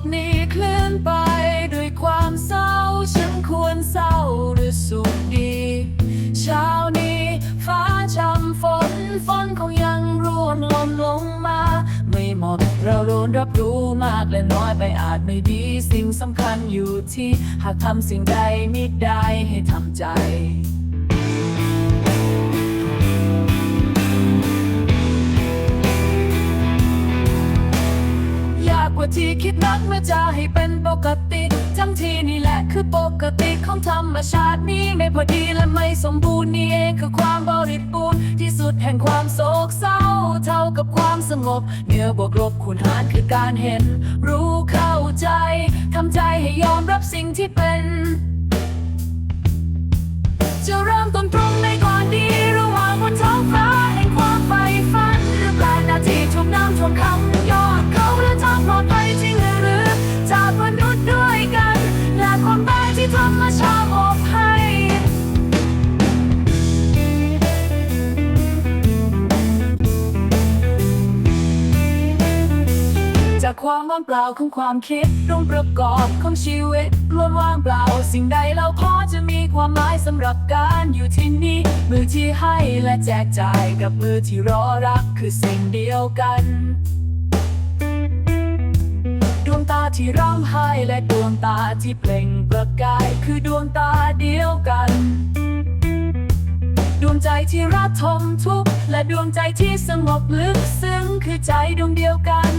กนี้เคลื่อนไปด้วยความเศร้า ฉันควรเศร้าหรือสุขดี เช้านี้ฟ้าช่ำฝนฝนคงยังร่วนลมลงมา ไม่หมดเราโดนรับรู้มากและน้อยไปอาจไม่ดีสิ่งสำคัญอยู่ที่ หากทำสิ่งใดไม่ได้ให้ทำใจ ที่คิดนักเมื่อจะให้เป็นปกติ ทั้งที่นี่แหละคือปกติของธรรมชาตินี้ไม่พอดีและไม่สมบูรณ์นี่เองคือความบริบูรณ์ที่สุดแห่งความโศกเศร้า เท่ากับความสงบเนือบวกลบคูณหารคือการเห็น รู้เข้าใจทำใจให้ยอมรับสิ่งที่เป็น จากความว่างเปล่าของความคิดองค์ประกอบของชีวิตล้วนว่างเปล่า สิ่งใดเราพอจะมีความหมายสำหรับการอยู่ที่นี่ มือที่ให้และแจกจ่ายกับมือที่รอรักคือสิ่งเดียวกันดวงตาที่ร้องไห้และดวงตาที่เปล่งประกาย คือดวงตาเดียวกันดวงใจที่รักทมทุกข์และดวงใจที่สงบลึกซึ้งคือใจดวงเดียวกัน